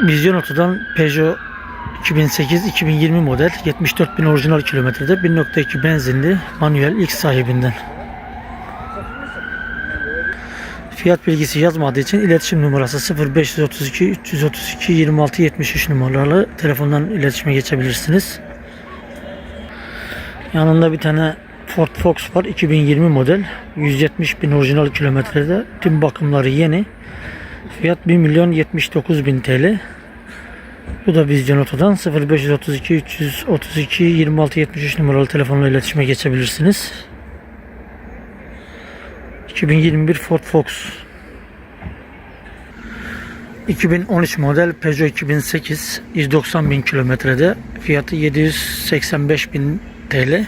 Vizyon Oto'dan Peugeot 2008-2020 model 74 bin orijinal kilometrede 1.2 benzinli manuel ilk sahibinden. Fiyat bilgisi yazmadığı için iletişim numarası 0532 332 26 73 numaralı telefondan iletişime geçebilirsiniz. Yanında bir tane Ford Fox var 2020 model 170 bin orijinal kilometrede tüm bakımları yeni fiyat 1 milyon 79 bin TL bu da Vizyon Oto'dan 0532 332 26 73 numaralı telefonla iletişime geçebilirsiniz. 2021 Ford Fox. 2013 model Peugeot 2008 190 bin kilometrede. Fiyatı 785 bin TL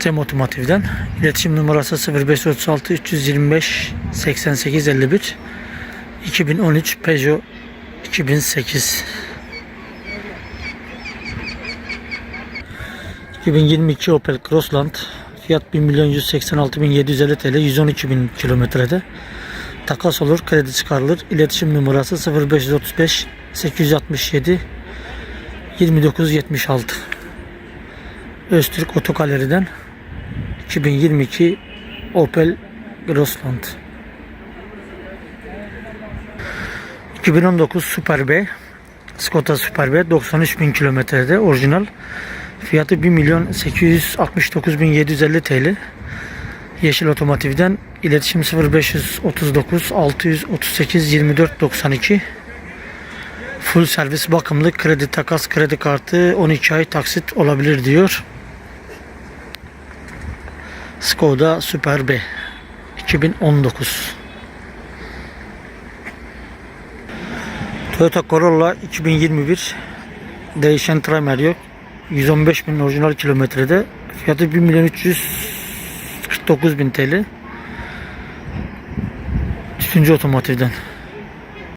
Cem Otomotiv'den. İletişim numarası 0536 325 88 51 2013 Peugeot 2008 2022 Opel Crossland. Fiyat 1 milyon 186 bin 750 TL 112 bin kilometrede. Takas olur kredi çıkarılır. İletişim numarası 0535 867 2976 Öztürk Otogaleri'den 2022 Opel Crossland 2019 Super B Skoda Super B 93 bin kilometrede orijinal. Fiyatı 1 milyon 869 bin 750 TL Yeşil Otomotiv'den iletişim 0539 638 24 92 Full servis bakımlı kredi takas kredi kartı 12 ay taksit olabilir diyor. Skoda Super B 2019 Toyota Corolla 2021 değişen Trimer yok. 115 bin orijinal kilometrede. Fiyatı 1 milyon 349 bin TL Üçüncü otomotivden